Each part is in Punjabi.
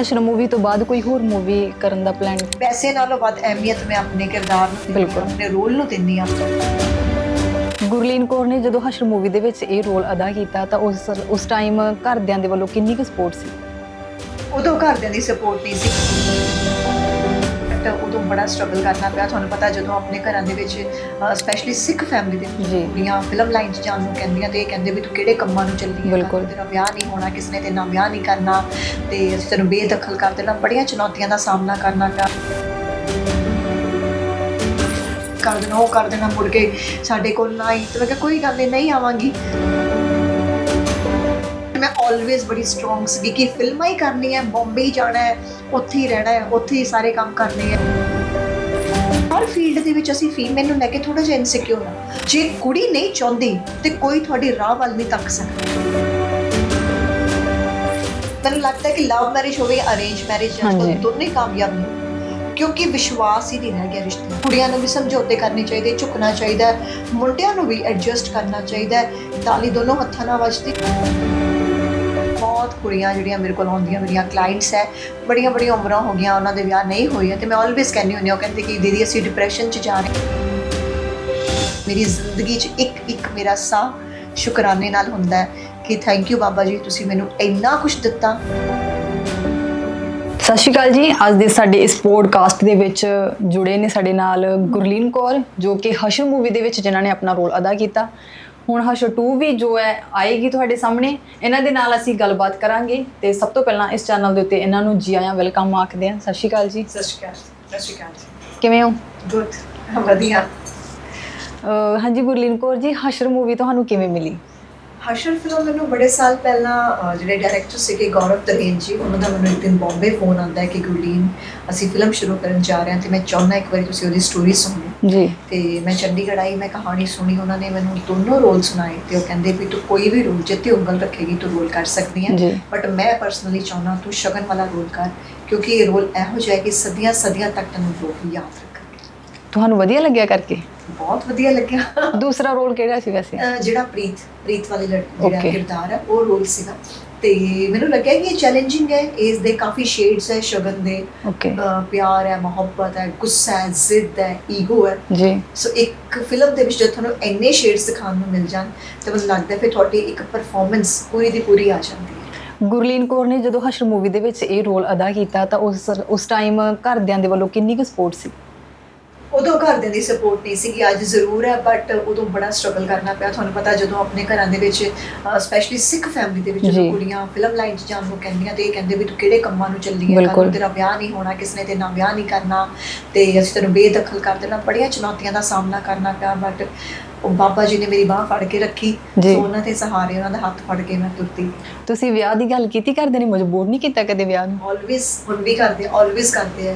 ਹਸ਼ਰ ਮੂਵੀ ਤੋਂ ਬਾਅਦ ਕੋਈ ਹੋਰ ਮੂਵੀ ਕਰਨ ਦਾ ਪਲਾਨ ਪੈਸੇ ਨਾਲੋਂ ਵੱਧ ਅਹਿਮੀਅਤ ਮੈਂ ਆਪਣੇ ਕਿਰਦਾਰ ਨੂੰ ਦਿੰਦੀ ਹਾਂ, ਬਿਲਕੁਲ। ਆਪਣੇ ਰੋਲ ਨੂੰ ਦਿੰਦੀ ਹਾਂ। ਗੁਰਲੀਨ ਕੌਰ ਨੇ ਜਦੋਂ ਹਸ਼ਰ ਮੂਵੀ ਦੇ ਵਿੱਚ ਇਹ ਰੋਲ ਅਦਾ ਕੀਤਾ ਤਾਂ ਉਸ ਉਸ ਟਾਈਮ ਘਰਦਿਆਂ ਦੇ ਵੱਲੋਂ ਕਿੰਨੀ ਕੁ ਸਪੋਰਟ ਸੀ? ਉਦੋਂ ਘਰਦਿਆਂ ਦੀ ਸਪੋਰਟ ਨਹੀਂ ਸੀ। ਬਟ ਉਦੋਂ ਬੜਾ ਸਟਰਗਲ ਕਰਨਾ ਪਿਆ। ਤੁਹਾਨੂੰ ਪਤਾ ਜਦੋਂ ਆਪਣੇ ਘਰਾਂ ਦੇ ਵਿੱਚ ਸਪੈਸ਼ਲੀ ਸਿੱਖ ਫੈਮਿਲੀ ਦੇ। ਕੁੜੀਆਂ ਫਿਲਮ ਲਾਈਨ 'ਚ ਜਾਣ ਨੂੰ ਕਹਿੰਦੀਆਂ ਤੇ ਇਹ ਕਹਿੰਦੇ ਵੀ ਤੂੰ ਕਿਹੜੇ ਕੰਮਾਂ ਨੂੰ ਚੱਲੀ ਹੈ ਬਿਲਕੁਲ। ਤੇਰਾ ਵਿਆਹ ਨਹੀਂ ਹੋਣਾ ਕਿਸ ਨੇ ਤੇਰੇ ਨਾਲ ਵਿਆਹ ਨਹੀਂ ਕਰਨਾ ਤੇ ਅਸੀਂ ਤੈਨੂੰ ਬੇਦਖਲ ਕਰ ਦੇਣਾ। ਬੜੀਆਂ ਚੁਣੌਤੀਆਂ ਦਾ ਸਾਹਮਣਾ ਕਰਨਾ ਪਿਆ। ਕਰ ਦੇਣਾ ਉਹ ਕਰ ਦੇਣਾ ਮੁੜ ਕੇ ਸਾਡੇ ਕੋਲ ਨਾ ਆਈ ਤੇ ਮੈਂ ਕਿਹਾ ਕੋਈ ਗੱਲ ਨਹੀਂ ਆਵਾਂਗੀ। ਮੈਂ ਆਲਵੇਜ਼ ਬੜੀ ਸਟਰੋਂਗ ਸੀ ਕਿ ਫਿਲਮਾਂ ਹੀ ਕਰਨੀ ਹੈ ਬੰਬਈ ਹੀ ਜਾਣਾ ਹੈ ਉੱਥੇ ਹੀ ਰਹਿਣਾ ਹੈ ਉੱਥੇ ਹੀ ਸਾਰੇ ਕੰਮ ਕਰਨੇ ਹੈ ਹਰ ਫੀਲਡ ਦੇ ਵਿੱਚ ਅਸੀਂ ਫੀਮੇਲ ਨੂੰ ਲੈ ਕੇ ਥੋੜਾ ਜਿਹਾ ਇਨਸਿਕਿਉਰ ਆ ਜੇ ਕੁੜੀ ਨਹੀਂ ਚਾਹੁੰਦੀ ਤੇ ਕੋਈ ਤੁਹਾਡੀ ਰਾਹ ਵੱਲ ਨਹੀਂ ਤੱਕ ਸਕਦਾ ਤੈਨੂੰ ਲੱਗਦਾ ਕਿ ਲਵ ਮੈਰਿਜ ਹੋਵੇ ਅਰੇਂਜ ਮੈਰਿਜ ਹਾਂਜੀ। ਦੋਨੇ ਕਾਮਯਾਬ ਨਹੀਂ ਕਿਉਂਕਿ ਵਿਸ਼ਵਾਸ ਹੀ ਨਹੀਂ ਰਹਿ ਗਿਆ ਰਿਸ਼ਤੇ। ਕੁੜੀਆਂ ਨੂੰ ਵੀ ਸਮਝੌਤੇ ਕਰਨੇ ਚਾਹੀਦੇ ਝੁਕਣਾ ਚਾਹੀਦਾ ਮੁੰਡਿਆਂ ਨੂੰ ਵੀ ਐਡਜਸਟ ਕਰਨਾ ਚਾਹੀਦਾ ਹੈ। ਤਾਲੀ ਦੋਨੋਂ ਹੱਥਾਂ ਨਾਲ ਵੱਜਦੀ ਬਹੁਤ ਕੁੜੀਆਂ ਜਿਹੜੀਆਂ ਮੇਰੇ ਕੋਲ ਆਉਂਦੀਆਂ ਮੇਰੀਆਂ ਕਲਾਇੰਟਸ ਹੈ, ਬੜੀਆਂ ਬੜੀਆਂ ਉਮਰਾਂ ਹੋ ਗਈਆਂ, ਉਹਨਾਂ ਦੇ ਵਿਆਹ ਨਹੀਂ ਹੋਏ ਹੈ ਤੇ ਮੈਂ ਆਲਵੇਸ ਕਹਿੰਦੀ ਹੁੰਦੀ ਹਾਂ, ਉਹ ਕਹਿੰਦੇ ਕਿ ਦੀਦੀ, ਅਸੀਂ ਡਿਪਰੈਸ਼ਨ 'ਚ ਜਾ ਰਹੇ ਮੇਰੀ ਜ਼ਿੰਦਗੀ 'ਚ ਇੱਕ ਇੱਕ ਮੇਰਾ ਸਾਹ ਸ਼ੁਕਰਾਨੇ ਨਾਲ ਹੁੰਦਾ ਹੈ ਕਿ ਥੈਂਕ ਯੂ ਬਾਬਾ ਜੀ, ਤੁਸੀਂ ਮੈਨੂੰ ਇੰਨਾ ਕੁਝ ਦਿੱਤਾ। ਸਤਿ ਸ਼੍ਰੀ ਅਕਾਲ ਜੀ, ਅੱਜ ਦੇ ਸਾਡੇ ਇਸ ਪੋਡਕਾਸਟ ਦੇ ਵਿੱਚ ਜੁੜੇ ਨੇ ਸਾਡੇ ਨਾਲ ਗੁਰਲੀਨ ਕੌਰ, ਜੋ ਕਿ ਹਸ਼ਰ ਮੂਵੀ ਦੇ ਵਿੱਚ ਜਿਨ੍ਹਾਂ ਨੇ ਆਪਣਾ ਰੋਲ ਅਦਾ ਕੀਤਾ। ਹੁਣ ਹਸ਼ਰ 2 ਵੀ ਜੋ ਹੈ ਆਏਗੀ ਤੁਹਾਡੇ ਸਾਹਮਣੇ ਇਹਨਾਂ ਦੇ ਨਾਲ ਅਸੀਂ ਗੱਲਬਾਤ ਕਰਾਂਗੇ ਤੇ ਸਭ ਤੋਂ ਪਹਿਲਾਂ ਇਸ ਚੈਨਲ ਦੇ ਉੱਤੇ ਇਹਨਾਂ ਨੂੰ ਜੀ ਆਇਆਂ ਵੈਲਕਮ ਆਖਦੇ ਹਾਂ। ਸਤਿ ਸ਼੍ਰੀ ਅਕਾਲ ਜੀ। ਸਤਿ ਸ਼੍ਰੀ ਅਕਾਲ ਸਤਿ ਸ਼੍ਰੀ ਅਕਾਲ ਕਿਵੇਂ ਹੋ? ਗੁੱਡ ਵਧੀਆ। ਹਾਂਜੀ ਗੁਰਲੀਨ ਕੌਰ ਜੀ ਹਸ਼ਰ ਮੂਵੀ ਤੁਹਾਨੂੰ ਕਿਵੇਂ ਮਿਲੀ? ਹਰਸ਼ਰ ਫਿਲਮ ਮੈਨੂੰ ਬੜੇ ਸਾਲ ਪਹਿਲਾਂ ਜਿਹੜੇ ਡਾਇਰੈਕਟਰ ਸੀਗੇ ਗੌਰਵ ਤਰੇਨ ਜੀ ਉਹਨਾਂ ਦਾ ਮੈਨੂੰ ਇੱਕ ਦਿਨ ਬੰਬੇ ਫੋਨ ਆਉਂਦਾ ਹੈ ਕਿ ਗੁਰਲੀਨ ਅਸੀਂ ਫਿਲਮ ਸ਼ੁਰੂ ਕਰਨ ਜਾ ਰਹੇ ਹਾਂ ਤੇ ਮੈਂ ਚਾਹੁੰਦਾ ਇੱਕ ਵਾਰੀ ਤੁਸੀਂ ਉਹਦੀ ਸਟੋਰੀ ਸੁਣੋ। ਜੀ। ਤੇ ਮੈਂ ਚੰਡੀਗੜ੍ਹ ਆਈ ਮੈਂ ਕਹਾਣੀ ਸੁਣੀ ਉਹਨਾਂ ਨੇ ਮੈਨੂੰ ਦੋਨੋਂ ਰੋਲ ਸੁਣਾਏ ਤੇ ਉਹ ਕਹਿੰਦੇ ਵੀ ਤੂੰ ਕੋਈ ਵੀ ਰੋਲ ਜਿੱਤੇ ਉਂਗਲ ਰੱਖੇਗੀ ਤੂੰ ਰੋਲ ਕਰ ਸਕਦੀ ਹੈ। ਬਟ ਮੈਂ ਪਰਸਨਲੀ ਚਾਹੁੰਦਾ ਤੂੰ ਸ਼ਗਨ ਵਾਲਾ ਰੋਲ ਕਰ ਕਿਉਂਕਿ ਇਹ ਰੋਲ ਇਹੋ ਜਿਹਾ ਹੈ ਕਿ ਸਦੀਆਂ ਸਦੀਆਂ ਤੱਕ ਤੈਨੂੰ ਲੋਕ ਯਾਦ ਰੱਖਣਗੇ। ਤੁਹਾਨੂੰ ਵਧੀਆ ਲੱਗਿਆ ਕਰਕੇ? ਬਹੁਤ ਵਧੀਆ ਲੱਗਿਆ। ਦੂਸਰਾ ਰੋਲ ਕਿਹੜਾ ਸੀ ਵੈਸੇ? ਅਹ ਜਿਹੜਾ ਪ੍ਰੀਤ ਪ੍ਰੀਤ ਵਾਲੀ ਲੜ- ਜਿਹੜਾ Okay. ਕਿਰਦਾਰ ਹੈ ਉਹ ਰੋਲ ਸੀਗਾ। ਤੇ ਮੈਨੂੰ ਲੱਗਿਆ ਕਿ ਇਹ ਚੈਲੰਜਿੰਗ ਹੈ ਇਸ ਦੇ ਕਾਫੀ ਸ਼ੇਡਸ ਹੈ ਸ਼ਗਨ ਦੇ। ਓਕੇ ਅਹ ਪਿਆਰ ਹੈ ਮੁਹੱਬਤ ਹੈ ਗੁੱਸਾ ਹੈ ਜ਼ਿੱਦ ਹੈ ਈਗੋ ਹੈ। ਜੀ। ਸੋ ਇੱਕ ਫਿਲਮ ਦੇ ਵਿੱਚ ਜਦ ਤੁਹਾਨੂੰ ਇੰਨੇ ਸ਼ੇਡਸ ਦਿਖਾਉਣ ਨੂੰ ਮਿਲ ਜਾਣ ਤਾਂ ਮੈਨੂੰ ਲੱਗਦਾ ਫਿਰ ਤੁਹਾਡੀ ਇੱਕ ਪਰਫਾਰਮੈਂਸ ਪੂਰੀ ਦੀ ਪੂਰੀ ਆ ਜਾਂਦੀ ਹੈ। ਗੁਰਲੀਨ ਕੌਰ ਨੇ ਜਦੋਂ ਹਸ਼ਰ ਮੂਵੀ ਦੇ ਵਿੱਚ ਇਹ ਰੋਲ ਅਦਾ ਕੀਤਾ ਤਾਂ ਉਸ ਉਸ ਟਾਈਮ ਘਰਦਿਆਂ ਦੇ ਵੱਲੋਂ ਕਿੰਨੀ ਕੁ ਸਪੋਰਟ ਸੀ? ਉਦੋਂ ਘਰਦਿਆਂ ਦੀ ਸਪੋਰਟ ਨਹੀਂ ਸੀਗੀ ਅੱਜ ਜ਼ਰੂਰ ਹੈ ਬਟ ਉਦੋਂ ਬੜਾ ਸਟਰਗਲ ਕਰਨਾ ਪਿਆ ਤੁਹਾਨੂੰ ਪਤਾ ਜਦੋਂ ਆਪਣੇ ਘਰਾਂ ਦੇ ਵਿੱਚ ਸਪੈਸ਼ਲੀ ਸਿੱਖ ਫੈਮਿਲੀ ਦੇ ਵਿੱਚ ਜਦੋਂ। ਕੁੜੀਆਂ ਫਿਲਮ ਲਾਈਨ 'ਚ ਜਾਣ ਨੂੰ ਕਹਿੰਦੀਆਂ ਤੇ ਇਹ ਕਹਿੰਦੇ ਵੀ ਤੂੰ ਕਿਹੜੇ ਕੰਮਾਂ ਨੂੰ ਚੱਲੀ ਹੈ। ਨੂੰ ਤੇਰਾ ਵਿਆਹ ਨਹੀਂ ਹੋਣਾ ਕਿਸ ਨੇ ਤੇਰੇ ਨਾਲ ਵਿਆਹ ਨਹੀਂ ਕਰਨਾ ਤੇ ਅਸੀਂ ਤੈਨੂੰ ਬੇਦਖਲ ਕਰ ਦੇਣਾ ਬੜੀਆਂ ਚੁਣੌਤੀਆਂ ਦਾ ਸਾਹਮਣਾ ਕਰਨਾ ਪਿਆ ਬਟ ਉਹ ਬਾਬਾ ਜੀ ਨੇ ਮੇਰੀ ਬਾਹ ਫੜ ਕੇ ਰੱਖੀ। ਸੋ ਉਹਨਾਂ ਦੇ ਸਹਾਰੇ ਉਹਨਾਂ ਦਾ ਹੱਥ ਫੜ ਕੇ ਮੈਂ ਤੁਰਤੀ ਤੁਸੀਂ ਵਿਆਹ ਦੀ ਗੱਲ ਕੀਤੀ ਘਰਦਿਆਂ ਨੇ ਮਜਬੂਰ ਨਹੀਂ ਕੀਤਾ ਕਦੇ ਵਿਆਹ ਨੂੰ ਆਲਵੇਸ ਹੁਣ ਵੀ ਕਰਦੇ ਆਲਵੇਸ ਕਰਦੇ ਆ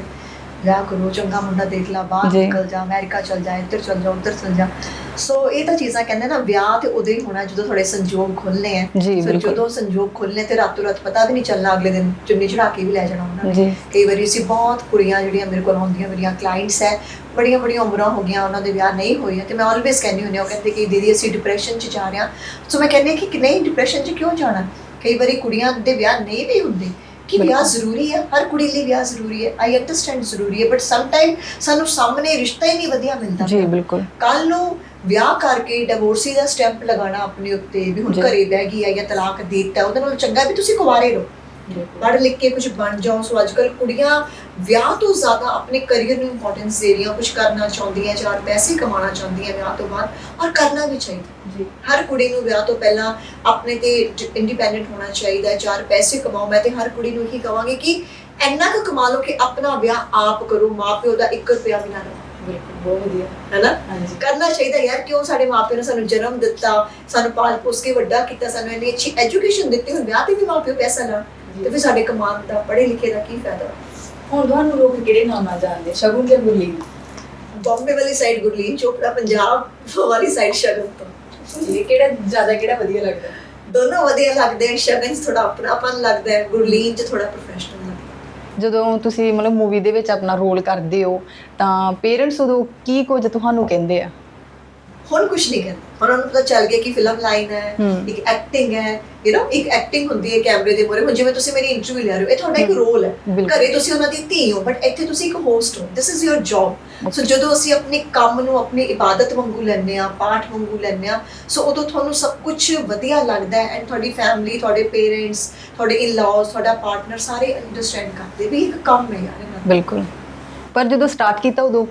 ਵਿਆਹ ਕਰੋ ਚੰਗਾ ਮੁੰਡਾ ਦੇਖ ਲਾ ਬਾਹਰ ਜੀ। ਨਿਕਲ ਜਾ ਅਮਰੀਕਾ ਚਲ ਜਾ ਇੱਧਰ ਚਲ ਜਾ ਉੱਧਰ ਚਲ ਜਾ। ਸੋ ਇਹ ਤਾਂ ਚੀਜ਼ਾਂ ਕਹਿੰਦੇ ਨਾ ਵਿਆਹ ਤੇ ਉਦੋਂ ਹੀ ਹੋਣਾ ਜਦੋਂ ਤੁਹਾਡੇ ਸੰਜੋਗ ਖੁੱਲਨੇ ਆ। ਜੀ, ਬਿਲਕੁਲ। ਜਦੋਂ ਸੰਜੋਗ ਖੁੱਲਨੇ ਤੇ ਰਾਤੋਂ ਰਾਤ ਪਤਾ ਵੀ ਨਹੀਂ ਚੱਲਣਾ ਅਗਲੇ ਦਿਨ ਚੁੰਨੀ ਚੜਾ ਕੇ ਵੀ ਲੈ ਜਾਣਾ ਉਹਨਾਂ ਨੇ। ਜੀ। ਕਈ ਵਾਰੀ ਅਸੀਂ ਬਹੁਤ ਕੁੜੀਆਂ ਜਿਹੜੀਆਂ ਮੇਰੇ ਕੋਲ ਆਉਂਦੀਆਂ ਮੇਰੀਆਂ ਕਲਾਇੰਟਸ ਹੈ ਬੜੀਆਂ ਬੜੀਆਂ ਉਮਰਾਂ ਹੋ ਗਈਆਂ ਉਹਨਾਂ ਦੇ ਵਿਆਹ ਨਹੀਂ ਹੋਏ ਤੇ ਮੈਂ ਆਲਵੇਸ ਕਹਿੰਦੀ ਹੁੰਦੀ ਹਾਂ ਉਹ ਕਹਿੰਦੇ ਕਿ ਦੀਦੀ ਅਸੀਂ ਡਿਪਰੈਸ਼ਨ 'ਚ ਜਾ ਰਹੇ ਹਾਂ। ਸੋ ਮੈਂ ਕਹਿੰਦੀ ਹਾਂ ਕਿ ਨਹੀਂ ਡਿਪਰੈਸ਼ਨ 'ਚ ਕਿਉਂ ਜਾਣਾ? ਕਈ ਵਾਰੀ ਕੁੜੀਆਂ ਦੇ ਵਿਆਹ ਨਹੀਂ ਵੀ ਹੁੰਦੇ। ਕਿ ਵਿਆਹ। ਜ਼ਰੂਰੀ ਹੈ ਹਰ ਕੁੜੀ ਲਈ ਵਿਆਹ ਜ਼ਰੂਰੀ ਹੈ ਆਈ ਅੰਡਰਸਟੈਂਡ ਜ਼ਰੂਰੀ ਹੈ ਬਟ ਸਮ ਟਾਈਮ ਸਾਨੂੰ ਸਾਹਮਣੇ ਰਿਸ਼ਤਾ ਹੀ ਨਹੀਂ ਵਧੀਆ ਮਿਲਦਾ ਜੀ ਬਿਲਕੁਲ ਕੱਲ ਨੂੰ ਵਿਆਹ ਕਰਕੇ ਡਿਵੋਰਸੀ ਦਾ ਸਟੈਂਪ ਲਗਾਉਣਾ ਆਪਣੇ ਉੱਤੇ ਵੀ ਹੁਣ। ਘਰੇ ਬਹਿ ਗਈ ਹੈ ਜਾਂ ਤਲਾਕ ਦੇ ਦਿੱਤਾ ਉਹਦੇ ਨਾਲ ਚੰਗਾ ਵੀ ਤੁਸੀਂ ਕੁਵਾਰੇ ਰਹੋ ਪੜ੍ਹ ਲਿਖ ਕੇ ਕੁਝ ਬਣ ਜਾਓ। ਸੋ ਅੱਜਕੱਲ ਕੁੜੀਆਂ ਵਿਆਹ ਤੋਂ ਜ਼ਿਆਦਾ ਆਪਣੇ ਕੈਰੀਅਰ ਨੂੰ ਇੰਪੋਰਟੈਂਸ ਦੇ ਰਹੀਆਂ ਕੁਝ ਕਰਨਾ ਚਾਹੁੰਦੀਆਂ ਚਾਰ ਪੈਸੇ ਕਮਾਉਣਾ ਚਾਹੁੰਦੀਆਂ ਵਿਆਹ ਤੋਂ ਬਾਅਦ ਔਰ ਕਰਨਾ ਵੀ ਚਾਹੀਦਾ। ਜੀ। ਹਰ ਕੁੜੀ ਨੂੰ ਵਿਆਹ ਤੋਂ ਪਹਿਲਾਂ ਆਪਣੇ ਤੇ ਇੰਡੀਪੈਂਡੈਂਟ ਹੋਣਾ ਚਾਹੀਦਾ ਚਾਰ ਪੈਸੇ ਕਮਾਓ। ਮੈਂ ਤੇ ਹਰ ਕੁੜੀ ਨੂੰ ਇਹੀ ਕਹਾਂਗੀ ਕਿ ਇੰਨਾ ਕੁ ਕਮਾ ਲਓ ਕਿ ਆਪਣਾ ਵਿਆਹ ਆਪ ਕਰੋ ਮਾਪਿਓ ਦਾ 1 ਰੁਪਿਆ ਵੀ ਨਾ ਲਓ। ਬਿਲਕੁਲ ਬਹੁਤ ਵਧੀਆ। ਹੈਨਾ? ਹਾਂਜੀ। ਕਰਨਾ ਚਾਹੀਦਾ ਯਾਰ ਕਿਉਂ ਸਾਡੇ ਮਾਪਿਓ ਨੇ ਸਾਨੂੰ ਜਨਮ ਦਿੱਤਾ ਸਾਨੂੰ ਪਾਲ ਪੋਸ ਕੇ ਵੱਡਾ ਕੀਤਾ ਸਾਨੂੰ ਇੰਨੀ ਅੱਛੀ ਐਜੂਕੇਸ਼ਨ ਦਿੱਤੀ ਹੁਣ ਵਿਆਹ ਤੇ ਵੀ ਮਾਪਿਓ ਪੈਸਾ ਲਾਉਣ ਤੇ ਫਿਰ ਸਾਡੇ ਕਮਾਨ ਦਾ ਪੜ੍ਹੇ ਲਿਖੇ ਦਾ ਕੀ ਫਾਇਦਾ? ਹੁਣ ਤੁਹਾਨੂੰ ਲੋਕ ਕਿਹੜੇ ਨਾਮ ਨਾਲ ਜਾਣਦੇ? ਸ਼ਗੁਨ ਜਾਂ ਗੁਰਲੀਨ? ਬੰਬੇ ਵਾਲੀ ਸਾਈਡ ਗੁਰਲੀਨ ਚੋਪੜਾ ਪੰਜਾਬ ਵਾਲੀ ਸਾਈਡ ਸ਼ਗਨ ਤੋਂ। ਇਹ ਕਿਹੜਾ ਜ਼ਿਆਦਾ ਕਿਹੜਾ ਵਧੀਆ ਲੱਗਦਾ? ਦੋਨੋਂ ਵਧੀਆ ਲੱਗਦੇ ਆ ਸ਼ਗਨ 'ਚ ਥੋੜਾ ਆਪਣਾਪਨ ਲੱਗਦਾ ਹੈ ਗੁਰਲੀਨ 'ਚ ਥੋੜਾ ਪ੍ਰੋਫੈਸ਼ਨਲ ਲੱਗਦਾ ਜਦੋਂ ਤੁਸੀਂ ਮਤਲਬ ਮੂਵੀ ਦੇ ਵਿੱਚ ਆਪਣਾ ਰੋਲ ਕਰਦੇ ਹੋ ਤਾਂ ਪੇਰੈਂਟਸ ਉਦੋਂ ਕੀ ਕੁਝ ਤੁਹਾਨੂੰ ਕਹਿੰਦੇ ਆ? ਹੁਣ ਕੁਝ ਨਹੀਂ ਕਹਿੰਦੇ। ਹੁਣ ਉਹਨੂੰ ਪਤਾ ਚੱਲ ਗਿਆ ਕਿ ਫਿਲਮ ਲਾਈਨ ਹੈ ਇੱਕ ਐਕਟਿੰਗ ਹੈ ਯੂ نو ਇੱਕ ਐਕਟਿੰਗ ਹੁੰਦੀ ਹੈ ਕੈਮਰੇ ਦੇ ਮੋਰੇ ਜਿਵੇਂ ਤੁਸੀਂ ਮੇਰੀ ਇੰਟਰਵਿਊ ਲੈ ਰਹੇ ਹੋ ਇਹ ਤੁਹਾਡਾ ਇੱਕ ਰੋਲ ਹੈ। ਘਰੇ ਤੁਸੀਂ ਉਹਨਾਂ ਦੀ ਧੀ ਹੋ ਬਟ ਇੱਥੇ ਤੁਸੀਂ ਇੱਕ ਹੋਸਟ ਹੋ। This is your job so ਜਦੋਂ ਅਸੀਂ ਆਪਣੇ ਕੰਮ ਨੂੰ ਆਪਣੀ ਇਬਾਦਤ ਵਾਂਗੂ ਲੈਂਦੇ ਆ ਪਾਠ ਵਾਂਗੂ ਲੈਂਦੇ ਆ ਸੋ ਉਦੋਂ ਤੁਹਾਨੂੰ ਸਭ ਕੁਝ ਵਧੀਆ ਲੱਗਦਾ ਹੈ ਐਂਡ ਤੁਹਾਡੀ ਫੈਮਿਲੀ ਤੁਹਾਡੇ ਪੇਰੈਂਟਸ ਤੁਹਾਡੇ ਇਨ-ਲॉज ਤੁਹਾਡਾ ਪਾਰਟਨਰ ਸਾਰੇ ਅੰਡਰਸਟੈਂਡ ਕਰਦੇ ਵੀ ਇੱਕ ਕੰਮ ਹੈ ਯਾਰ ਬਿਲਕੁਲ। ਪਰ ਜਦੋਂ ਸਟਾਰਟ ਕੀਤਾ ਉਦੋਂ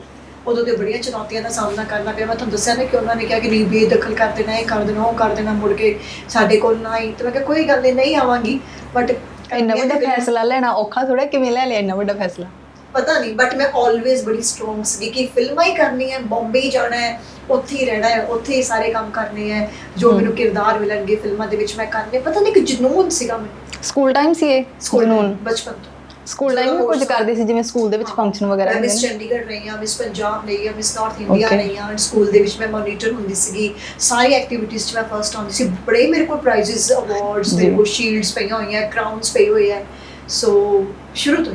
ਉਦੋਂ ਤੇ ਬੜੀਆਂ ਚੁਣੌਤੀਆਂ ਦਾ ਸਾਹਮਣਾ ਕਰਨਾ ਪਿਆ। ਮੈਂ ਤੁਹਾਨੂੰ ਦੱਸਿਆ ਨਾ ਕਿ ਉਹਨਾਂ ਨੇ ਕਿਹਾ ਕਿ ਨਹੀਂ ਬੇਦਖਲ ਕਰ ਦੇਣਾ ਇਹ ਕਰ ਦੇਣਾ ਉਹ ਕਰ ਦੇਣਾ ਮੁੜ ਕੇ ਸਾਡੇ ਕੋਲ ਨਾ ਆਈ। ਤੇ ਮੈਂ ਕਿਹਾ ਕੋਈ ਗੱਲ ਨਹੀਂ ਨਹੀਂ ਆਵਾਂਗੀ। ਬਟ ਇੰਨਾ ਵੱਡਾ ਫੈਸਲਾ ਲੈਣਾ ਔਖਾ ਥੋੜਾ ਕਿਵੇਂ ਲੈ ਲਿਆ ਇੰਨਾ ਵੱਡਾ ਫੈਸਲਾ? ਪਤਾ ਨਹੀਂ ਬਟ ਮੈਂ ਆਲਵੇਜ਼ ਬੜੀ ਸਟਰੋਂਗ ਸੀ ਕਿ ਫਿਲਮਾਂ ਹੀ ਕਰਨੀ ਹੈ ਬੰਬੇ ਹੀ ਜਾਣਾ ਹੈ ਉੱਥੇ ਹੀ ਰਹਿਣਾ ਹੈ ਉੱਥੇ ਹੀ ਸਾਰੇ ਕੰਮ ਕਰਨੇ ਹੈ ਜੋ। ਮੈਨੂੰ ਕਿਰਦਾਰ ਮਿਲਣਗੇ ਫਿਲਮਾਂ ਦੇ ਵਿੱਚ ਮੈਂ ਕਰਨੇ। ਪਤਾ ਨਹੀਂ ਕਿ ਜਨੂਨ ਸੀਗਾ ਮੈਨੂੰ। ਸਕੂਲ ਟਾਈਮ ਸੀ ਇਹ ਜਨੂਨ। ਬਚਪਨ ਤੋਂ। ਸਕੂਲ ਟਾਈਮ ਵੀ ਕੁਝ ਕਰਦੇ ਸੀ ਜਿਵੇਂ ਸਕੂਲ ਦੇ ਵਿੱਚ ਫੰਕਸ਼ਨ ਵਗੈਰਾ ਮੈਂ ਮਿਸ ਚੰਡੀਗੜ੍ਹ ਰਹੀ ਹਾਂ ਮਿਸ ਪੰਜਾਬ ਰਹੀ ਹਾਂ ਮਿਸ ਨਾਰਥ ਇੰਡੀਆ. ਰਹੀ ਹਾਂ ਸਕੂਲ ਦੇ ਵਿੱਚ ਮੈਂ ਮੋਨੀਟਰ ਹੁੰਦੀ ਸੀਗੀ। ਸਾਰੀ ਐਕਟੀਵਿਟੀਜ਼ 'ਚ ਮੈਂ ਫਰਸਟ ਆਉਂਦੀ ਸੀ। ਬੜੇ ਮੇਰੇ ਕੋਲ ਪ੍ਰਾਈਜ਼ਸ ਅਵਾਰਡਸ ਮੇਰੇ। ਕੋਲ ਸ਼ੀਲਡਸ ਪਈਆਂ ਹੋਈਆਂ ਕਰਾਊਨਸ ਪਏ ਹੋਏ ਹੈ ਸੋ ਸ਼ੁਰੂ ਤੋਂ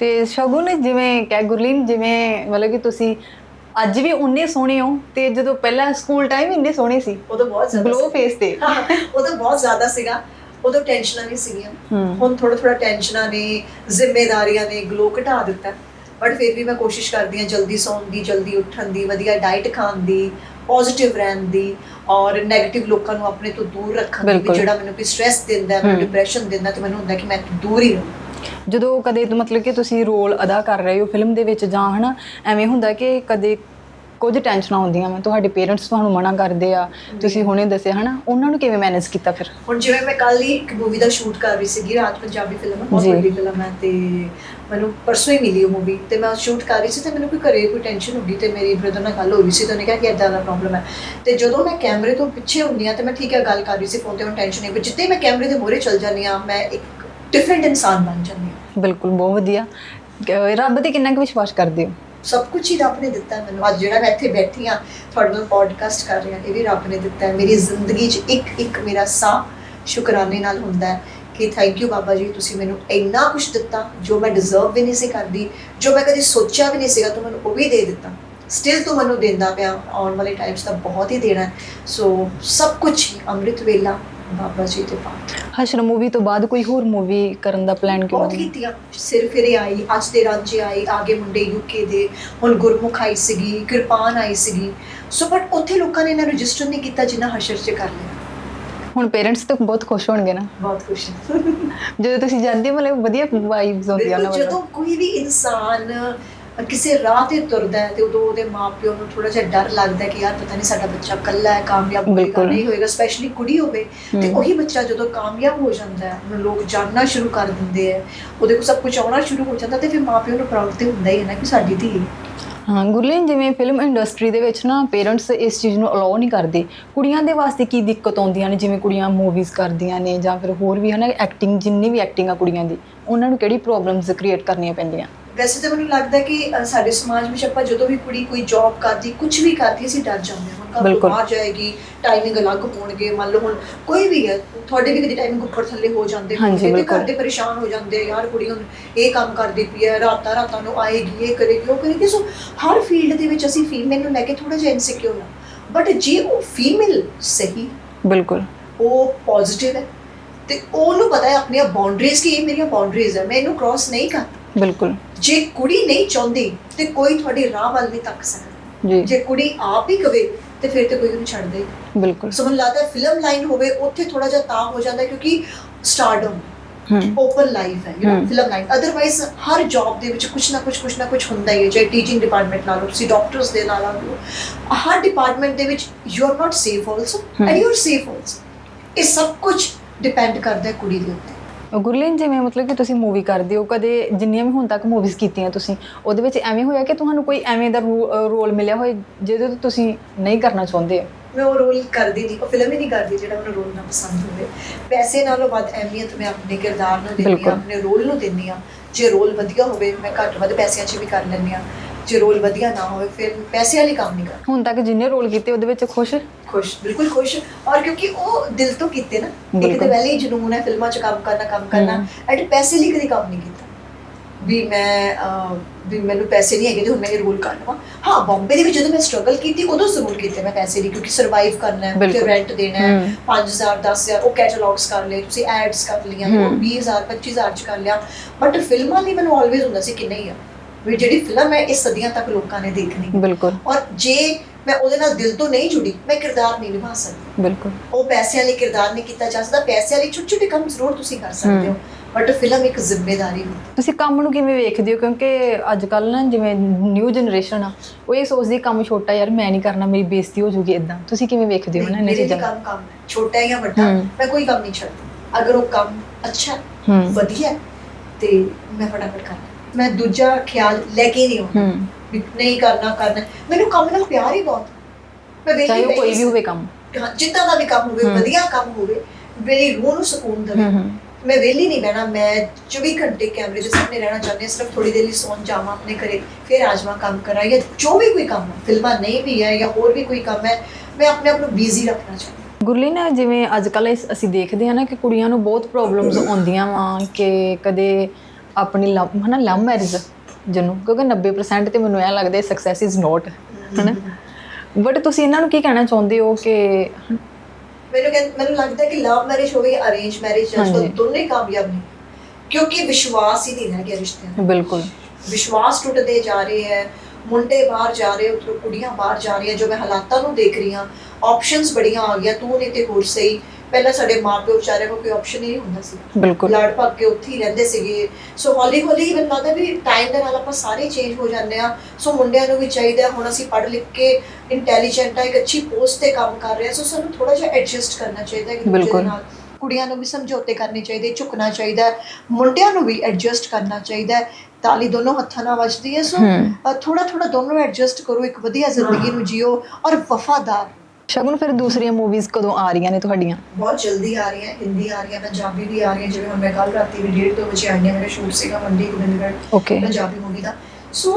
ਤੇ ਸ਼ਗੁਨ ਜਿਵੇਂ ਕਹਿ ਗੁਰਲੀਨ ਜਿਵੇਂ ਮਤਲਬ ਕਿ ਤੁਸੀਂ ਅੱਜ ਵੀ ਉਨੇ ਸੋਹਣੇ ਹੋ ਤੇ ਜਦੋਂ ਪਹਿਲਾਂ ਸਕੂਲ ਟਾਈਮ ਇੰਨੇ ਸੋਹਣੇ ਸੀ। ਉਦੋਂ ਬਹੁਤ ਜ਼ਿਆਦਾ ਗਲੋ। ਫੇਸ ਤੇ। ਉਦੋਂ ਬਹੁਤ ਜ਼ਿਆਦਾ ਸੀਗਾ। ਉਦੋਂ ਟੈਨਸ਼ਨਾਂ ਨਹੀਂ ਸੀਗੀਆਂ। ਹੁਣ ਥੋੜਾ ਥੋੜਾ ਟੈਨਸ਼ਨਾਂ ਨੇ ਜ਼ਿੰਮੇਵਾਰੀਆਂ ਨੇ ਗਲੋ ਘਟਾ ਦਿੱਤਾ ਬਟ ਫਿਰ ਵੀ ਮੈਂ ਕੋਸ਼ਿਸ਼ ਕਰਦੀ ਹਾਂ ਜਲਦੀ ਸੌਣ ਦੀ ਜਲਦੀ ਉੱਠਣ ਦੀ ਵਧੀਆ ਡਾਈਟ ਖਾਣ ਦੀ ਪੋਜ਼ਿਟਿਵ ਰਹਿਣ ਦੀ ਔਰ 네ਗੇਟਿਵ ਲੋਕਾਂ ਨੂੰ ਆਪਣੇ ਤੋਂ ਦੂਰ ਰੱਖਣ ਦੀ। ਜਿਹੜਾ ਮੈਨੂੰ ਕੋਈ ਸਟ੍ਰੈਸ ਦਿੰਦਾ ਹੈ ਮੈਨੂੰ। ਡਿਪਰੈਸ਼ਨ ਦਿੰਦਾ ਤੇ ਮੈਨੂੰ ਹੁੰਦਾ ਕਿ ਮੈਂ ਦੂਰ ਹੀ ਰਹਾਂ ਜਦੋਂ ਕਦੇ ਮਤਲਬ ਕਿ ਤੁਸੀਂ ਰੋਲ ਅਦਾ ਕਰ ਰਹੇ ਹੋ ਫਿਲਮ ਦੇ ਵਿੱਚ ਜਾਂ ਹਨਾ ਐਵੇਂ ਹੁੰਦਾ ਕਿ ਕਦੇ ਕੁਝ ਟੈਨਸ਼ਨਾਂ ਹੁੰਦੀਆਂ ਵਾ ਤੁਹਾਡੇ ਪੇਰੈਂਟਸ ਤੁਹਾਨੂੰ ਮਨਾ ਕਰਦੇ ਆ ਤੁਸੀਂ ਹੁਣੇ ਦੱਸਿਆ ਹਨਾ? ਉਹਨਾਂ ਨੂੰ ਕਿਵੇਂ ਮੈਨੇਜ ਕੀਤਾ ਫਿਰ? ਹੁਣ ਜਿਵੇਂ ਮੈਂ ਕੱਲ ਹੀ ਇੱਕ ਮੂਵੀ ਦਾ ਸ਼ੂਟ ਕਰ ਰਹੀ ਸੀਗੀ ਰਾਜ ਪੰਜਾਬੀ ਫਿਲਮ ਹੈ ਬਹੁਤ। ਵੱਡੀ ਫਿਲਮ ਹੈ ਤੇ ਮੈਨੂੰ ਪਰਸੋਂ ਹੀ ਮਿਲੀ ਉਹ ਮੂਵੀ ਤੇ ਮੈਂ ਸ਼ੂਟ ਕਰ ਰਹੀ ਸੀ ਤੇ ਮੈਨੂੰ ਕੋਈ ਘਰੇ ਕੋਈ ਟੈਨਸ਼ਨ ਹੋ ਗਈ ਤੇ ਮੇਰੀ ਬ੍ਰਦਰ ਨਾਲ ਗੱਲ ਹੋ ਰਹੀ ਸੀ ਤੇ ਉਹਨੇ ਕਿਹਾ ਕਿ ਇਦਾਂ ਦਾ ਪ੍ਰੋਬਲਮ ਹੈ। ਤੇ ਜਦੋਂ ਮੈਂ ਕੈਮਰੇ ਤੋਂ ਪਿੱਛੇ ਹੁੰਦੀ ਆ ਤੇ ਮੈਂ ਠੀਕ ਹੈ ਗੱਲ ਕਰ ਰਹੀ ਸੀ ਫੋਨ ਤੇ ਮੈਨੂੰ ਟੈਨਸ਼ਨ ਨਹੀਂ ਪਰ ਜਿੱਦਾਂ ਮੈਂ ਕੈਮਰੇ ਦੇ ਮੂਹਰੇ ਚਲ ਜਾਂਦੀ ਆ ਮੈਂ ਇੱਕ ਡਿਫਰੈਂਟ ਇਨਸਾਨ ਬਣ ਜਾਂਦੀ ਹਾਂ। ਬਿਲਕੁਲ ਬਹੁਤ ਵਧੀਆ। ਰੱਬ ਤੇ ਕਿੰਨਾ ਕੁ ਵਿਸ਼ਵਾਸ ਕਰਦੇ ਹੋ? ਸਭ ਕੁਝ ਹੀ ਰੱਬ ਨੇ ਦਿੱਤਾ ਮੈਨੂੰ। ਅੱਜ ਜਿਹੜਾ ਮੈਂ ਇੱਥੇ ਬੈਠੀ ਆ ਤੁਹਾਡੇ ਨਾਲ ਪੋਡਕਾਸਟ ਕਰ ਰਹੀ ਹਾਂ ਇਹ ਵੀ ਰੱਬ ਨੇ ਦਿੱਤਾ ਹੈ। ਮੇਰੀ ਜ਼ਿੰਦਗੀ 'ਚ ਇੱਕ ਇੱਕ ਮੇਰਾ ਸਾਹ ਸ਼ੁਕਰਾਨੇ ਨਾਲ ਹੁੰਦਾ ਹੈ ਕਿ ਥੈਂਕ ਯੂ ਬਾਬਾ ਜੀ, ਤੁਸੀਂ ਮੈਨੂੰ ਇੰਨਾ ਕੁਝ ਦਿੱਤਾ ਜੋ ਮੈਂ ਡਿਜ਼ਰਵ ਵੀ ਨਹੀਂ ਸੀ ਕਰਦੀ, ਜੋ ਮੈਂ ਕਦੇ ਸੋਚਿਆ ਵੀ ਨਹੀਂ ਸੀਗਾ, ਤੂੰ ਮੈਨੂੰ ਉਹ ਵੀ ਦੇ ਦਿੱਤਾ। ਸਟਿਲ ਤੂੰ ਮੈਨੂੰ ਦਿੰਦਾ ਪਿਆ, ਆਉਣ ਵਾਲੇ ਟਾਈਮਸ ਤਾਂ ਬਹੁਤ ਹੀ ਦੇਣਾ ਸੋ ਸਭ ਕੁਝ ਹੀ, ਅੰਮ੍ਰਿਤ ਵੇਲਾ ਬਾਬਾ ਜੀ ਦੇ ਪਾਠ। ਹਸ਼ਰ ਮੂਵੀ ਤੋਂ ਬਾਅਦ ਕੋਈ ਹੋਰ ਮੂਵੀ ਕਰਨ ਦਾ ਪਲਾਨ ਕਿਉਂ ਬਹੁਤ ਨਹੀਂ ਕੀਤੀਆਂ। ਸਿਰ ਫਿਰੇ ਆਈ ਅੱਜ ਦੇ ਰਾਂਝੇ ਆਈ ਆਗੇ ਮੁੰਡੇ ਯੂਕੇ ਦੇ ਹੁਣ ਗੁਰਮੁਖ ਆਈ ਸੀਗੀ ਕਿਰਪਾਨ ਆਈ ਸੀਗੀ। ਸੋ ਬਟ ਉੱਥੇ ਲੋਕਾਂ ਨੇ ਇਹਨਾਂ ਰਜਿਸਟਰ ਨਹੀਂ ਕੀਤਾ ਜਿੰਨਾ ਹਸ਼ਰ 'ਚ ਕਰ ਲਿਆ। ਹੁਣ ਪੇਰੈਂਟਸ ਤਾਂ ਬਹੁਤ ਖੁਸ਼ ਹੋਣਗੇ ਨਾ। ਬਹੁਤ ਖੁਸ਼ ਜਦੋਂ ਤੁਸੀਂ ਜਾਂਦੇ ਹੋ ਮਤਲਬ ਵਧੀਆ ਵਾਈਬਸ ਹੁੰਦੀਆਂ ਉਹਨਾਂ ਬਿਲਕੁਲ ਵੱਲੋਂ। ਜਦੋਂ ਕੋਈ ਵੀ ਇਨਸਾਨ ਕਿਸੇ ਰਾਹ ਤੇ ਤੁਰਦਾ ਹੈ ਤੇ ਉਦੋਂ ਉਹਦੇ ਮਾਪਿਓ ਨੂੰ ਥੋੜਾ ਜਿਹਾ ਡਰ ਲੱਗਦਾ ਕਿ ਯਾਰ ਪਤਾ ਨਹੀਂ ਸਾਡਾ ਬੱਚਾ ਕੱਲਾ ਹੈ ਕਾਮਯਾਬ ਹੋਏਗਾ। ਨਹੀਂ ਹੋਏਗਾ ਸਪੈਸ਼ਲੀ ਕੁੜੀ ਹੋਵੇ। ਤੇ। ਉਹੀ ਬੱਚਾ ਜਦੋਂ ਕਾਮਯਾਬ ਹੋ ਜਾਂਦਾ ਹੈ ਉਹਨੂੰ ਲੋਕ ਜਾਣਨਾ ਸ਼ੁਰੂ ਕਰ ਦਿੰਦੇ ਆ ਉਹਦੇ ਕੋਲ ਸਭ ਕੁਝ ਆਉਣਾ ਸ਼ੁਰੂ ਹੋ ਜਾਂਦਾ ਤੇ ਫਿਰ ਮਾਪਿਓ ਨੂੰ ਪ੍ਰਾਊਡ ਤੇ ਹੁੰਦਾ ਹੀ ਹੈ ਨਾ ਕਿ ਸਾਡੀ ਧੀ ਹਾਂ। ਗੁਰਲੀਨ ਜਿਵੇਂ ਫਿਲਮ ਇੰਡਸਟਰੀ ਦੇ ਵਿੱਚ ਨਾ ਪੇਰੈਂਟਸ ਇਸ ਚੀਜ਼ ਨੂੰ ਅਲਾਉ ਨਹੀਂ ਕਰਦੇ। ਕੁੜੀਆਂ ਦੇ ਵਾਸਤੇ ਕੀ ਦਿੱਕਤ ਆਉਂਦੀਆਂ ਨੇ? ਜਿਵੇਂ ਕੁੜੀਆਂ ਮੂਵੀਜ਼ ਕਰਦੀਆਂ ਨੇ ਜਾਂ ਫਿਰ ਹੋਰ ਵੀ ਹਨਾ ਐਕਟਿੰਗ ਜਿੰਨੀ ਵੀ ਐਕਟਿੰਗ ਆ ਕੁੜੀਆਂ ਦੀ ਉਹਨਾਂ ਨੂੰ ਕਿਹੜੀ ਪ੍ਰੋਬਲਮਸ ਕ੍ਰੀਏਟ ਕਰਨੀਆਂ ਪੈਂਦੀਆਂ? ਵੈਸੇ ਤਾਂ ਮੈਨੂੰ ਲੱਗਦਾ ਕਿ ਅ, ਸਾਡੇ ਸਮਾਜ ਵਿੱਚ ਆਪਾਂ ਜਦੋਂ ਵੀ ਕੁੜੀ ਕੋਈ ਜੌਬ ਕਰਦੀ ਕੁਝ ਵੀ ਕਰਦੀ ਅਸੀਂ ਡਰ ਜਾਂਦੇ ਹਾਂ। ਹੁਣ ਘਰ ਤੋਂ ਬਿਲਕੁਲ। ਬਾਹਰ ਜਾਏਗੀ ਟਾਈਮਿੰਗ ਅਲੱਗ ਹੋਣਗੇ। ਮੰਨ ਲਓ ਹੁਣ ਕੋਈ ਵੀ ਹੈ ਤੁਹਾਡੇ ਵੀ ਕਦੀ ਟਾਈਮਿੰਗ ਉੱਪਰ ਥੱਲੇ ਹੋ ਜਾਂਦੇ ਹਾਂਜੀ, ਹੋਣਗੇ ਤੇ ਬਿਲਕੁਲ। ਘਰ ਦੇ ਪਰੇਸ਼ਾਨ ਹੋ ਜਾਂਦੇ ਆ, ਯਾਰ ਕੁੜੀ ਹੁਣ ਇਹ ਕੰਮ ਕਰਦੀ ਪਈ ਹੈ ਰਾਤਾਂ ਰਾਤਾਂ ਨੂੰ ਆਏਗੀ ਇਹ ਕਰੇਗੀ ਉਹ ਕਰੇਗੀ। ਸੋ ਹਰ ਫੀਲਡ ਦੇ ਵਿੱਚ ਅਸੀਂ ਫੀਮੇਲ ਨੂੰ ਲੈ ਕੇ ਥੋੜਾ ਜਿਹਾ ਇਨਸਿਕਿਉਰ ਆ ਬਟ ਜੇ ਉਹ ਫੀਮੇਲ ਸਹੀ ਬਿਲਕੁਲ। ਉਹ ਪੋਜ਼ਿਟਿਵ ਹੈ ਤੇ ਉਹਨੂੰ ਪਤਾ ਹੈ ਆਪਣੀਆਂ ਬਾਉਂਡਰੀਜ਼ ਕਿ ਇਹ ਮੇਰੀਆਂ ਬਾਉਂਡਰੀਜ਼ ਹੈ। ਮੈਂ ਇਹਨੂੰ ਕ੍ਰਾਸ ਨਹੀਂ ਕਰਦਾ। ਬਿਲਕੁਲ। ਜੇ ਕੁੜੀ ਨਹੀਂ ਚਾਹੁੰਦੀ ਤੇ ਕੋਈ ਤੁਹਾਡੀ ਰਾਹ ਵੱਲ ਨਹੀਂ ਤੱਕ ਸਕਦਾ। ਜੀ। ਜੇ ਕੁੜੀ ਆਪ ਹੀ ਕਵੇ ਤੇ ਫਿਰ ਤੇ ਕੋਈ ਉਹਨੂੰ ਛੱਡ ਦੇ। ਬਿਲਕੁਲ। ਸੋ ਮੈਨੂੰ ਲੱਗਦਾ ਫਿਲਮ ਲਾਈਨ ਹੋਵੇ ਉੱਥੇ ਥੋੜਾ ਜਿਹਾ ਤਾਂ ਹੋ ਜਾਂਦਾ ਕਿਉਂਕਿ ਸਟਾਰਡਮ ਓਪਨ ਲਾਈਫ ਹੈ you. Know film line otherwise Har job ਦੇ ਵਿੱਚ ਕੁਝ ਨਾ ਕੁਝ ਕੁਝ ਨਾ ਕੁਝ ਹੁੰਦਾ ਹੀ ਹੈ ਚਾਹੇ ਟੀਚਿੰਗ ਡਿਪਾਰਟਮੈਂਟ ਲਾ ਲਓ ਤੁਸੀਂ ਡਾਕਟਰਸ ਦੇ ਨਾਲ ਲਾ ਲਓ ਹਰ ਡਿਪਾਰਟਮੈਂਟ ਦੇ ਵਿੱਚ you are not safe also. And you are safe also ਇਹ ਸਭ ਕੁਝ ਡਿਪੈਂਡ ਕਰਦਾ ਹੈ ਕੁੜੀ ਦੇ ਉੱਤੇ। ਗੁਰਲੀਨ ਜਿਵੇਂ ਮਤਲਬ ਕਿ ਤੁਸੀਂ ਮੂਵੀ ਕਰਦੇ ਹੋ ਕਦੇ ਜਿੰਨੀਆਂ ਵੀ ਹੁਣ ਤੱਕ ਮੂਵੀਜ਼ ਕੀਤੀਆਂ ਤੁਸੀਂ ਉਹਦੇ ਵਿੱਚ ਐਵੇਂ ਹੋਇਆ ਕਿ ਤੁਹਾਨੂੰ ਕੋਈ ਐਵੇਂ ਦਾ ਰੋਲ ਮਿਲਿਆ ਹੋਏ ਜਿਹਦੇ ਤੋਂ ਤੁਸੀਂ ਨਹੀਂ ਕਰਨਾ ਚਾਹੁੰਦੇ ਮੈਂ ਉਹ ਰੋਲ ਕਰਦੀ ਨਹੀਂ ਉਹ ਫਿਲਮ ਹੀ ਨਹੀਂ ਕਰਦੀ ਜਿਹੜਾ ਮੈਨੂੰ ਰੋਲ ਨਾ ਪਸੰਦ ਹੋਵੇ। ਪੈਸੇ ਨਾਲੋਂ ਵੱਧ ਅਹਿਮੀਅਤ ਮੈਂ ਆਪਣੇ ਕਿਰਦਾਰ ਨੂੰ ਦਿੰਦੀ। ਆ ਆਪਣੇ ਰੋਲ ਨੂੰ ਦਿੰਦੀ ਆ ਜੇ ਰੋਲ ਵਧੀਆ ਹੋਵੇ ਮੈਂ ਘੱਟ ਵੱਧ ਪੈਸਿਆਂ 'ਚ ਵੀ ਕਰ ਲੈਂਦੀ ਆ ਜੇ ਰੋਲ ਵਧੀਆ ਨਾ ਹੋਵੇ ਫਿਰ ਪੈਸੇ ਵਾਲੀ ਕੰਮ ਨਹੀਂ ਕਰਦੀ ਹੁਣ ਤੱਕ ਜਿੰਨੇ ਰੋਲ ਕੀਤੇ ਉਹਦੇ ਵਿੱਚ ਖੁਸ਼ ਖੁਸ਼ ਬਿਲਕੁਲ ਖੁਸ਼ ਔਰ ਕਿਉਂਕਿ ਉਹ ਦਿਲ ਤੋਂ ਕੀਤੇ ਨਾ ਇੱਕ। ਤਾਂ ਵੈਲੇ ਹੀ ਜਨੂਨ ਹੈ ਫਿਲਮਾਂ 'ਚ ਕੰਮ ਕਰਨਾ ਕੰਮ ਕਰਨਾ। ਐਂਡ ਪੈਸੇ ਲਈ ਕਦੀ ਕੰਮ ਨਹੀਂ ਕੀਤਾ ਵੀ ਮੈਂ ਵੀ ਮੈਨੂੰ ਪੈਸੇ ਨਹੀਂ ਹੈਗੇ ਤੇ ਹੁਣ ਮੈਂ ਇਹ ਰੋਲ ਕਰ ਲਵਾਂ ਹਾਂ ਬੰਬੇ ਦੇ ਵਿੱਚ ਜਦੋਂ ਮੈਂ ਸਟਰਗਲ ਕੀਤੀ ਉਦੋਂ ਜ਼ਰੂਰ ਕੀਤੇ ਮੈਂ ਪੈਸੇ ਦੀ ਕਿਉਂਕਿ ਸਰਵਾਈਵ ਕਰਨਾ ਹੈ ਤੇ। ਰੈਂਟ ਦੇਣਾ ਹੈ ਹਮ। 5000 10000 ਉਹ ਕੈਟਲੌਗਸ ਕਰ ਲਏ ਤੁਸੀਂ ਐਡਸ ਕਰ ਲਈਆਂ ਹਮ। ਉਹ 20000 25000 ਚ ਕਰ ਲਿਆ ਬਟ ਫਿਲਮਾਂ ਲਈ ਮੈਨੂੰ ਆਲਵੇਜ਼ ਹੁੰਦਾ ਸੀ ਕਿ ਨਹੀਂ ਆ ਵੀ ਜਿਹੜੀ ਫਿਲਮ ਹੈ ਇਹ ਸਦੀਆਂ ਤੱਕ ਲੋਕਾਂ ਨੇ ਦੇਖਣੀ। ਹੈ। ਬਿਲਕੁਲ। ਔਰ ਜੇ ਮੈਂ ਉਹਦੇ ਨਾਲ ਦਿਲ ਤੋਂ ਨਹੀਂ ਜੁੜੀ ਮੈਂ ਕਿਰਦਾਰ ਨਹੀਂ ਨਿਭਾ ਸਕਦੀ। ਬਿਲਕੁਲ। ਉਹ ਪੈਸਿਆਂ ਲਈ ਕਿਰਦਾਰ ਨਹੀਂ ਕੀਤਾ ਜਾ ਸਕਦਾ। ਪੈਸਿਆਂ ਲਈ ਛੋਟੇ ਛੋਟੇ ਕੰਮ ਜ਼ਰੂਰ ਤੁਸੀਂ ਕਰ ਸਕਦੇ ਹੋ। ਬਟ ਫਿਲਮ ਇੱਕ ਜ਼ਿੰਮੇਵਾਰੀ ਹੁੰਦੀ ਤੁਸੀਂ ਕੰਮ ਨੂੰ ਕਿਵੇਂ ਵੇਖਦੇ ਹੋ? ਕਿਉਂਕਿ ਅੱਜ ਕੱਲ ਨਾ ਜਿਵੇਂ ਨਿਊ ਜਨਰੇਸ਼ਨ ਆ ਉਹ ਇਹ ਸੋਚਦੀ ਕੰਮ ਛੋਟਾ ਯਾਰ ਮੈਂ ਨਹੀਂ ਕਰਨਾ ਮੇਰੀ ਬੇਇੱਜ਼ਤੀ ਹੋ ਜੂਗੀ ਇਦਾਂ ਤੁਸੀਂ ਕਿਵੇਂ ਵੇਖਦੇ ਹੋ ਨਾ ਇਹਨਾਂ ਚੀਜ਼ਾਂ? ਕੰਮ ਕੰਮ ਛੋਟਾ ਜਾਂ ਵੱਡਾ। ਮੈਂ ਕੋਈ ਕੰਮ ਨਹੀਂ ਛੱਡਦੀ। ਅਗਰ ਉਹ ਕੰਮ ਅੱਛਾ ਵਧੀਆ ਤੇ ਮੈਂ ਫਟਾਫਟ ਕਰਨਾ ਮੈਂ ਦੂਜਾ ਖਿਆਲ ਲੈ ਕੇ ਨਹੀਂ ਆਉਂਦਾ। ਹੂੰ। ਵੀ ਨਹੀਂ ਕਰਨਾ ਕਰਨਾ। ਮੈਨੂੰ ਕੰਮ ਨਾਲ ਪਿਆਰ ਹੀ ਬਹੁਤ। ਮੈਂ ਵਿਹਲੀ ਚਾਹੇ ਉਹ ਕੋਈ ਵੀ ਹੋਵੇ ਕੰਮ। ਜਿੱਦਾਂ ਦਾ ਵੀ ਕੰਮ ਹੋਵੇ। ਵਧੀਆ ਕੰਮ ਹੋਵੇ ਮੇਰੀ ਰੂਹ ਨੂੰ ਸਕੂਨ ਦੇਵੇ। ਮੈਂ ਵਿਹਲੀ ਨਹੀਂ ਬਹਿਣਾ ਮੈਂ 24 ਘੰਟੇ ਕੈਮਰੇ ਦੇ ਸਾਹਮਣੇ ਰਹਿਣਾ ਚਾਹੁੰਦੀ ਹਾਂ ਸਿਰਫ ਥੋੜੀ ਦੇਰ ਲਈ ਸੌਣ ਜਾਵਾਂ ਆਪਣੇ ਘਰੇ ਫਿਰ ਆਜਮਾ ਕੰਮ ਕਰਾਂ ਜਾਂ ਜੋ ਵੀ ਕੋਈ ਕੰਮ ਹੈ ਫਿਲਮਾਂ ਨਹੀਂ ਵੀ ਹੈ ਜਾਂ ਹੋਰ ਵੀ ਕੋਈ ਕੰਮ ਹੈ ਮੈਂ ਆਪਣੇ ਆਪ ਨੂੰ ਬਿਜ਼ੀ ਰੱਖਣਾ ਚਾਹੁੰਦੀ ਹਾਂ। ਗੁਰਲੀਨ ਜਿਵੇਂ ਅੱਜ ਕੱਲ ਅਸੀਂ ਦੇਖਦੇ ਹਾਂ ਨਾ ਕਿ ਕੁੜੀਆਂ ਨੂੰ ਬਹੁਤ ਪ੍ਰੋਬਲਮਸ ਆਉਂਦੀਆਂ ਵਾ ਕਿ ਕਦੇ ਆਪਣੀ ਲਵ ਹਨਾ ਲਵ ਮੈਰਿਜ ਜਿਹਨੂੰ ਕਿਉਂਕਿ 90% ਤੇ ਮੈਨੂੰ ਐ ਲੱਗਦਾ ਸਕਸੈਸ ਇਜ਼ ਨੋਟ ਹਨਾ। ਬਟ ਤੁਸੀਂ ਇਹਨਾਂ ਨੂੰ ਕੀ ਕਹਿਣਾ ਚਾਹੁੰਦੇ ਹੋ ਕਿ ਮੈਨੂੰ ਮੈਨੂੰ ਲੱਗਦਾ ਕਿ ਲਵ ਮੈਰਿਜ ਹੋਵੇ ਜਾਂ ਅਰੇਂਜ ਮੈਰਿਜ ਕੱਲ੍ਹ ਹਾਂਜੀ। ਦੋਨੇ ਕਾਮਯਾਬ ਨਹੀਂ ਕਿਉਂਕਿ ਵਿਸ਼ਵਾਸ ਹੀ ਨਹੀਂ ਰਹਿ ਗਿਆ ਰਿਸ਼ਤਿਆਂ ਦਾ ਬਿਲਕੁਲ। ਵਿਸ਼ਵਾਸ ਟੁੱਟਦੇ ਜਾ ਰਹੇ ਹੈ ਮੁੰਡੇ ਬਾਹਰ ਜਾ ਰਹੇ ਉਧਰੋਂ ਕੁੜੀਆਂ ਬਾਹਰ ਜਾ ਰਹੀਆਂ ਜੋ ਮੈਂ ਹਾਲਾਤਾਂ ਨੂੰ ਦੇਖ ਰਹੀ ਹਾਂ ਆਪਸ਼ਨਸ ਬੜੀਆਂ ਆ ਗਈਆਂ ਤੂੰ ਨਹੀਂ ਤੇ ਹੋਰ ਸਹੀ। ਪਹਿਲਾਂ ਸਾਡੇ ਮਾਪਿਓ ਵਿਚਾਰਿਆਂ ਕੋਲ ਕੋਈ ਆਪਸ਼ਨ ਹੀ ਨਹੀਂ ਹੁੰਦਾ ਸੀ। ਬਿਲਕੁਲ। ਲੜ ਭੱਗ ਕੇ ਉੱਥੇ ਹੀ ਰਹਿੰਦੇ ਸੀਗੇ। ਸੋ ਹੌਲੀ ਹੌਲੀ ਹੀ ਮੈਨੂੰ ਲੱਗਦਾ ਵੀ ਟਾਈਮ ਦੇ ਨਾਲ ਆਪਾਂ ਸਾਰੇ ਚੇਂਜ ਹੋ ਜਾਂਦੇ ਆ ਸੋ ਮੁੰਡਿਆਂ ਨੂੰ ਵੀ ਚਾਹੀਦਾ ਹੁਣ ਅਸੀਂ ਪੜ੍ਹ ਲਿਖ ਕੇ ਇੰਟੈਲੀਜੈਂਟ ਆ ਇੱਕ ਅੱਛੀ ਪੋਸਟ ਤੇ ਕੰਮ ਕਰ ਰਹੇ ਆ ਸੋ ਸਾਨੂੰ ਥੋੜਾ ਜਿਹਾ ਐਡਜਸਟ ਕਰਨਾ ਚਾਹੀਦਾ ਕਿ ਬਿਲਕੁਲ। ਨਾਲ। ਕੁੜੀਆਂ ਨੂੰ ਵੀ ਸਮਝੌਤੇ ਕਰਨੇ ਚਾਹੀਦੇ ਝੁਕਣਾ ਚਾਹੀਦਾ ਮੁੰਡਿਆਂ ਨੂੰ ਵੀ ਐਡਜਸਟ ਕਰਨਾ ਚਾਹੀਦਾ ਹੈ। ਤਾਲੀ ਦੋਨੋਂ ਹੱਥਾਂ ਨਾਲ ਵੱਜਦੀ ਹੈ। ਸੋ। ਥੋੜਾ ਥੋੜਾ ਦੋਨੋਂ ਐਡਜਸਟ ਕਰੋ। ਇੱਕ ਵਧੀਆ ਜ਼ਿੰਦਗੀ ਨੂੰ ਜੀਓ ਔਰ ਵਫਾਦਾਰ ਸ਼ਗਨ ਫਿਰ ਦੂਸਰੀਆਂ ਮੂਵੀਜ਼ ਕਦੋਂ ਆ ਰਹੀਆਂ ਨੇ ਤੁਹਾਡੀਆਂ? ਬਹੁਤ ਜਲਦੀ ਆ ਰਹੀਆਂ ਹਿੰਦੀ ਆ ਰਹੀਆਂ ਪੰਜਾਬੀ ਵੀ ਆ ਰਹੀਆਂ ਜਿਵੇਂ ਹੁਣ ਮੈਂ ਕੱਲ ਰਾਤੀ ਵੀ 1:30 ਵਜੇ ਆਈ ਹਾਂ ਮੇਰਾ ਸ਼ੂਟ ਸੀਗਾ Mandi Gobindgarh Punjabi movie the. So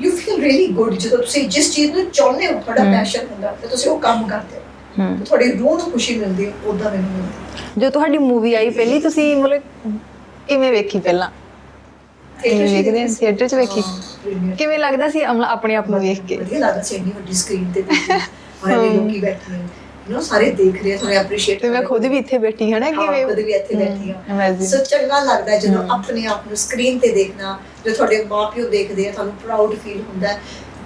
you feel really good ਜਦੋਂ ਤੁਸੀਂ ਜਿਸ ਚੀਜ਼ ਨੂੰ ਚਾਹੁੰਦੇ ਹੋ ਤੁਹਾਡਾ। ਪੈਸ਼ਨ ਹੁੰਦਾ ਤੇ ਤੁਸੀਂ ਉਹ ਕੰਮ ਕਰਦੇ ਹੋ। ਤੇ ਤੁਹਾਡੀ ਰੂਹ ਨੂੰ ਖੁਸ਼ੀ ਮਿਲਦੀ ਹੈ ਉਦਾਂ ਮੈਨੂੰ ਮਿਲਦੀ ਜੋ ਤੁਹਾਡੀ ਮੂਵੀ ਆਈ ਪਹਿਲੀ ਤੁਸੀਂ ਮਤਲਬ ਕਿਵੇਂ ਵੇਖੀ ਪਹਿਲਾਂ? ਕਿਵੇਂ ਵੇਖਦੇ ਆ ਥੀਏਟਰ 'ਚ ਵੇਖੀ। ਕਿਵੇਂ ਲੱਗਦਾ ਸੀ ਆਪਣੇ ਆਪ ਨੂੰ ਵੇਖ ਕੇ? ਵਧੀਆ ਲੱਗਦਾ ਸੀ ਇੰਨੀ ਵੱਡੀ ਸਕਰੀਨ ਤੇ ਇਹ ਲੋਕੀ ਬੈਠੇ ਨੇ نو ਸਾਰੇ ਦੇਖ ਰਹੇ ਆ ਤੁਹਾਨੂੰ ਐਪਰੀਸ਼ੀਏਟ ਤੇ ਮੈਂ ਖੁਦ ਵੀ ਇੱਥੇ ਬੈਠੀ ਹਾਂ ਨਾ ਕਿਵੇਂ ਖੁਦ ਵੀ ਇੱਥੇ ਬੈਠੀ ਹਾਂ. ਸੋ ਚੰਗਾ ਲੱਗਦਾ ਜਦੋਂ। ਆਪਣੇ ਆਪ ਨੂੰ ਸਕਰੀਨ ਤੇ ਦੇਖਣਾ ਜਦੋਂ ਤੁਹਾਡੇ ਮਾਪਿਓ ਦੇਖਦੇ ਆ ਤੁਹਾਨੂੰ ਪ੍ਰਾਊਡ ਫੀਲ ਹੁੰਦਾ ਹੈ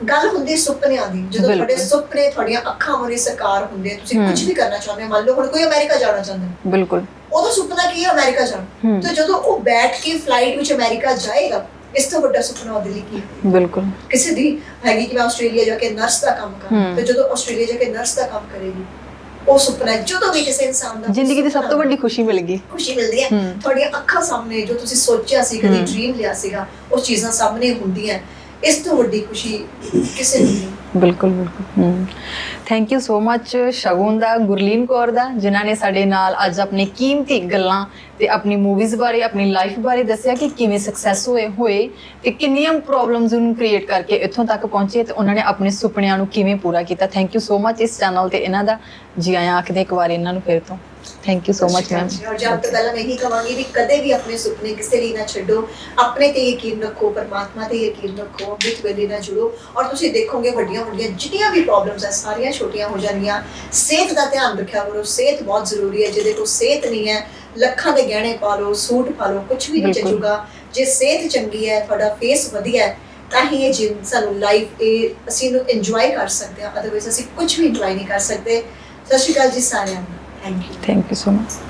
ਗੱਲ ਹੁੰਦੀ ਸੁਪਨਿਆਂ ਦੀ ਜਦੋਂ। ਤੁਹਾਡੇ ਸੁਪਨੇ ਤੁਹਾਡੀਆਂ ਅੱਖਾਂ ਮੂਹਰੇ ਸਾਕਾਰ ਹੁੰਦੇ ਤੁਸੀਂ। ਕੁਝ ਵੀ ਕਰਨਾ ਚਾਹੁੰਦੇ ਹੋ ਮੰਨ ਲਓ ਹੁਣ ਕੋਈ ਅਮਰੀਕਾ ਜਾਣਾ ਚਾਹੁੰਦਾ ਬਿਲਕੁਲ ਉਹਦਾ ਸੁਪਨਾ ਕੀ ਹੈ ਅਮਰੀਕਾ ਜਾਣਾ। ਤੇ ਜਦੋਂ ਉਹ ਬੈਠ ਕੇ ਫਲਾਈਟ ਵਿੱਚ ਅਮਰੀਕਾ ਜਾਏਗਾ ਇਸ ਤੋਂ ਵੱਡਾ ਸੁਪਨਾ ਉਹਦੇ ਲਈ ਕੀ? ਬਿਲਕੁਲ ਕਿਸੇ ਦੀ ਹੈਗੀ ਕਿ ਮੈਂ ਆਸਟ੍ਰੇਲੀਆ ਜਾ ਕੇ ਨਰਸ ਦਾ ਕੰਮ ਕਰਾਂ। ਤੇ ਜਦੋਂ ਆਸਟ੍ਰੇਲੀਆ ਜਾ ਕੇ ਨਰਸ ਦਾ ਕੰਮ ਕਰੇਗੀ ਉਹ ਸੁਪਨਾ। ਜਦੋਂ ਵੀ ਕਿਸੇ ਇਨਸਾਨ ਦਾ ਜ਼ਿੰਦਗੀ ਦੀ ਸਭ ਤੋਂ ਵੱਡੀ ਖੁਸ਼ੀ ਮਿਲ ਗਈ ਖੁਸ਼ੀ ਮਿਲਦੀ ਹੈ। ਤੁਹਾਡੀਆਂ ਅੱਖਾਂ ਸਾਹਮਣੇ ਜੋ ਤੁਸੀਂ ਸੋਚਿਆ ਸੀ ਕਦੀ। ਡ੍ਰੀਮ ਲਿਆ ਸੀਗਾ ਉਹ ਚੀਜ਼ਾਂ ਸਾਹਮਣੇ ਹੁੰਦੀਆਂ ਇਸ ਤੋਂ ਵੱਡੀ ਖੁਸ਼ੀ ਕਿਸੇ ਨੂੰ ਨਹੀਂ। ਬਿਲਕੁਲ ਬਿਲਕੁਲ। Thank you so much Shagun ਦਾ, ਗੁਰਲੀਨ ਕੌਰ ਦਾ, ਜਿਨ੍ਹਾਂ ਨੇ ਸਾਡੇ ਨਾਲ ਅੱਜ ਆਪਣੀ ਕੀਮਤੀ ਗੱਲਾਂ ਤੇ ਆਪਣੀ ਮੂਵੀਜ਼ ਬਾਰੇ, ਆਪਣੀ ਲਾਈਫ ਬਾਰੇ ਦੱਸਿਆ ਕਿ ਕਿਵੇਂ ਸਕਸੈਸ ਹੋਏ ਹੋਏ ਤੇ ਕਿੰਨੀਆਂ ਪ੍ਰੋਬਲਮਸ ਨੂੰ ਕ੍ਰੀਏਟ ਕਰਕੇ ਇੱਥੋਂ ਤੱਕ ਪਹੁੰਚੇ ਤੇ ਉਹਨਾਂ ਨੇ ਆਪਣੇ ਸੁਪਨਿਆਂ ਨੂੰ ਕਿਵੇਂ ਪੂਰਾ ਕੀਤਾ। ਥੈਂਕ ਯੂ ਸੋ ਮੱਚ ਇਸ ਚੈਨਲ ਤੇ ਇਹਨਾਂ ਦਾ। ਜੀ ਆਇਆਂ, ਆਖਦੇ ਇੱਕ ਵਾਰ ਇਹਨਾਂ ਨੂੰ ਫਿਰ ਤੋਂ। Thank you so much ma'am ਔਰ ਜਦ ਤੱਕ ਪਹਿਲਾਂ ਮੈਂ ਇਹੀ ਕਹਾਂਗੀ ਵੀ ਕਦੇ ਵੀ ਆਪਣੇ ਸੁਪਨੇ ਕਿਸੇ ਲਈ ਨਾ ਛੱਡੋ। ਆਪਣੇ ਤੇ ਯਕੀਨ ਰੱਖੋ ਪਰਮਾਤਮਾ ਤੇ ਯਕੀਨ ਰੱਖੋ ਵਿਤ ਵੇਲੇ ਨਾਲ ਜੁੜੋ। ਔਰ ਤੁਸੀਂ ਦੇਖੋਗੇ ਵੱਡੀਆਂ ਵੱਡੀਆਂ ਜਿੰਨੀਆਂ ਵੀ ਪ੍ਰੋਬਲਮਸ ਹੈ ਸਾਰੀਆਂ ਛੋਟੀਆਂ ਹੋ ਜਾਣਗੀਆਂ ਸਿਹਤ ਦਾ ਧਿਆਨ ਰੱਖਿਆ ਕਰੋ। ਸਿਹਤ ਬਹੁਤ ਜ਼ਰੂਰੀ ਹੈ। ਜਿਹਦੇ ਕੋਲ ਸਿਹਤ ਨਹੀਂ ਹੈ ਲੱਖਾਂ ਦੇ ਗਹਿਣੇ ਪਾ ਲਓ ਸੂਟ ਪਾ ਲਓ ਕੁਝ ਵੀ ਨਹੀਂ। ਚੱਜੂਗਾ। ਜੇ ਸਿਹਤ ਚੰਗੀ ਹੈ ਤੁਹਾਡਾ ਫੇਸ ਵਧੀਆ ਹੈ ਤਾਂ ਹੀ ਇਹ ਜਿੰਨ ਸਾਨੂੰ ਲਾਈਫ ਇਹ ਅਸੀਂ ਨੂੰ ਇੰਜੋਏ ਕਰ ਸਕਦੇ ਹਾਂ। ਅਦਰਵਾਈਜ਼ ਅਸੀਂ ਕੁਝ ਵੀ ਇੰਜੋਏ ਨਹੀਂ ਕਰ ਸਕਦੇ। ਸਤਿ ਸ਼੍ਰੀ ਅਕਾਲ ਜੀ ਸਾਰਿਆਂ ਨੂੰ। Thank you thank you so much